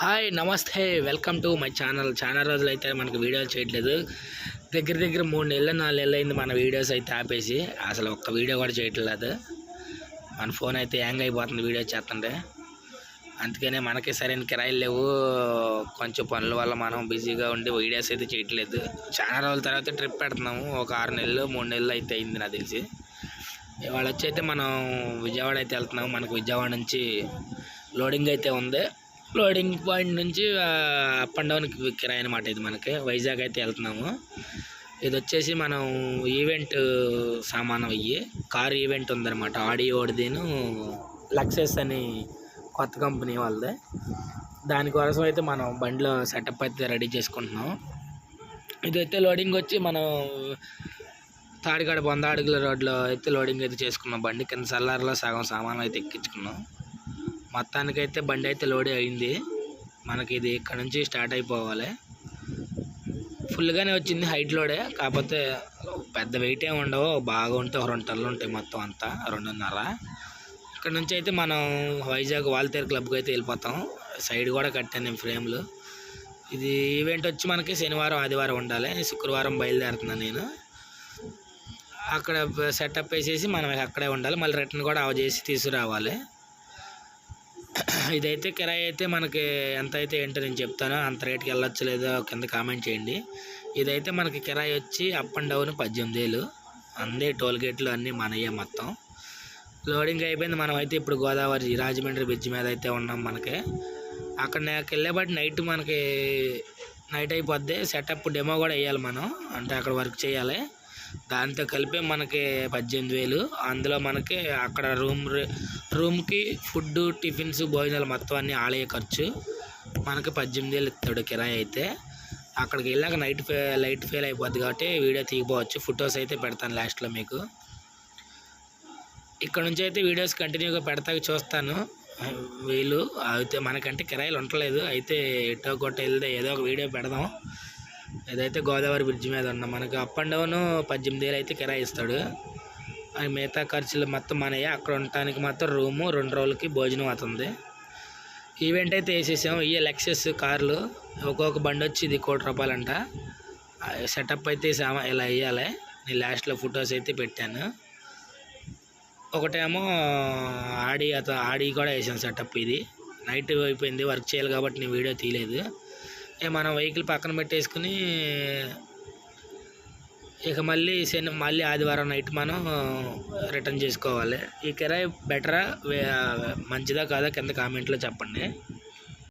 Hi నమస్తే. Welcome to my channel. చాలా రోజులు అయితే మనకు వీడియోలు చేయట్లేదు. దగ్గర దగ్గర మూడు నెలలు నాలుగు నెలలు అయింది మన వీడియోస్ అయితే ఆపేసి. అసలు ఒక్క వీడియో కూడా చేయట్లేదు. మన ఫోన్ అయితే హ్యాంగ్ అయిపోతుంది వీడియో చేస్తుంటే. అందుకనే మనకి సరైన కిరాయిలు లేవు. కొంచెం పనుల వల్ల మనం బిజీగా ఉండి వీడియోస్ అయితే చేయట్లేదు. చాలా రోజుల తర్వాత ట్రిప్ పెడుతున్నాము. ఒక ఆరు నెలలు మూడు నెలలు అయితే అయింది నాకు తెలిసి. ఇవాళ వచ్చి అయితే మనం విజయవాడ అయితే వెళ్తున్నాము. మనకు విజయవాడ నుంచి లోడింగ్ అయితే ఉంది. లోడింగ్ పాయింట్ నుంచి అప్ అండ్ డౌన్ కిరాయి అనమాట ఇది మనకి. వైజాగ్ అయితే వెళ్తున్నాము. ఇది వచ్చేసి మనం ఈవెంట్ సామానం అయ్యి కార్ ఈవెంట్ ఉందన్నమాట. ఆడియోడిదిను లక్సెస్ అని కొత్త కంపెనీ వాళ్ళది. దానికోసం అయితే మనం బండిలో సెటప్ అయితే రెడీ చేసుకుంటున్నాం. ఇదైతే లోడింగ్ వచ్చి మనం తాడికాడ బొంద అడుగుల రోడ్లో అయితే లోడింగ్ అయితే చేసుకున్నాం. బండి కింద సల్లార్లో సగం సామాన్లు అయితే ఎక్కించుకున్నాం. మొత్తానికైతే బండి అయితే లోడ్ అయింది. మనకి ఇది ఇక్కడ నుంచి స్టార్ట్ అయిపోవాలి. ఫుల్గానే వచ్చింది హైట్ లోడే. కాకపోతే పెద్ద వెయిట్ ఏమి ఉండవు. బాగా ఉంటే రెండు టన్నులు ఉంటాయి మొత్తం అంతా. రెండున్నర. ఇక్కడ నుంచి అయితే మనం వైజాగ్ వాల్తేరు క్లబ్కి అయితే వెళ్ళిపోతాం. సైడ్ కూడా కట్టాను నేను ఫ్రేమ్లు. ఇది ఈవెంట్ వచ్చి మనకి శనివారం ఆదివారం ఉండాలి. శుక్రవారం బయలుదేరుతున్నాను నేను. అక్కడ సెటప్ వేసేసి మనం అక్కడే ఉండాలి. మళ్ళీ రిటర్న్ కూడా అవ చేసి తీసుకురావాలి. ఇదైతే కిరాయి అయితే మనకి ఎంత అయితే ఏంటో నేను చెప్తాను అంత రేట్కి వెళ్ళొచ్చు లేదో కింద కామెంట్ చేయండి. ఇదైతే మనకి కిరాయి వచ్చి అప్ అండ్ డౌన్ పద్దెనిమిది వేలు. అందే టోల్ గేట్లు అన్నీ మనయ్యే మొత్తం. లోడింగ్ అయిపోయింది. మనం అయితే ఇప్పుడు గోదావరి రాజమండ్రి బ్రిడ్జ్ మీద అయితే ఉన్నాం మనకి. అక్కడ నాకు వెళ్ళేబట్టి నైట్ మనకి నైట్ అయిపోద్ది. సెటప్ డెమో కూడా వేయాలి మనం. అంటే అక్కడ వర్క్ చేయాలి. దాంతో కలిపి మనకి పద్దెనిమిది వేలు. అందులో మనకి అక్కడ రూమ్ రూమ్కి ఫుడ్ టిఫిన్స్ భోజనాలు మొత్తం అన్నీ ఆలయ ఖర్చు. మనకి పద్దెనిమిది వేలు ఇస్తాడు కిరాయి అయితే. అక్కడికి వెళ్ళాక నైట్ ఫే లైట్ ఫెయిల్ అయిపోద్ది కాబట్టి వీడియో తీయపోవచ్చు ఫొటోస్ అయితే పెడతాను లాస్ట్లో మీకు. ఇక్కడ నుంచి అయితే వీడియోస్ కంటిన్యూగా పెడతా చూస్తాను. వీళ్ళు అయితే మనకంటే కిరాయిలు ఉండలేదు అయితే ఎటో కొట్ట వెళ్తే ఏదో ఒక వీడియో పెడదాం. ఏదైతే గోదావరి బ్రిడ్జ్ మీద ఉన్న మనకి అప్ అండ్ డౌన్ పద్దెనిమిది వేలు అయితే కిరాయి ఇస్తాడు అది మిగతా ఖర్చులు మొత్తం మనయే. అక్కడ ఉండటానికి మాత్రం రూము రెండు రోజులకి భోజనం అవుతుంది. ఈవెంట్ అయితే వేసేసాం. ఇవి లెక్సెస్ కార్లు. ఒక్కొక్క బండి వచ్చి ఇది కోటి రూపాయలంట. సెటప్ అయితే సామా ఇలా వేయాలి. నేను లాస్ట్లో ఫొటోస్ అయితే పెట్టాను. ఒకటేమో ఆడి అత ఆడి కూడా వేసాను సెటప్ ఇది. నైట్ అయిపోయింది వర్క్ చేయాలి కాబట్టి నేను వీడియో తీయలేదు. మనం వెహికల్ పక్కన పెట్టేసుకుని ఇక మళ్ళీ శని మళ్ళీ ఆదివారం నైట్ మనం రిటర్న్ చేసుకోవాలి. ఈ కిరాయి బెటరా మంచిదా కాదా కింద కామెంట్లో చెప్పండి.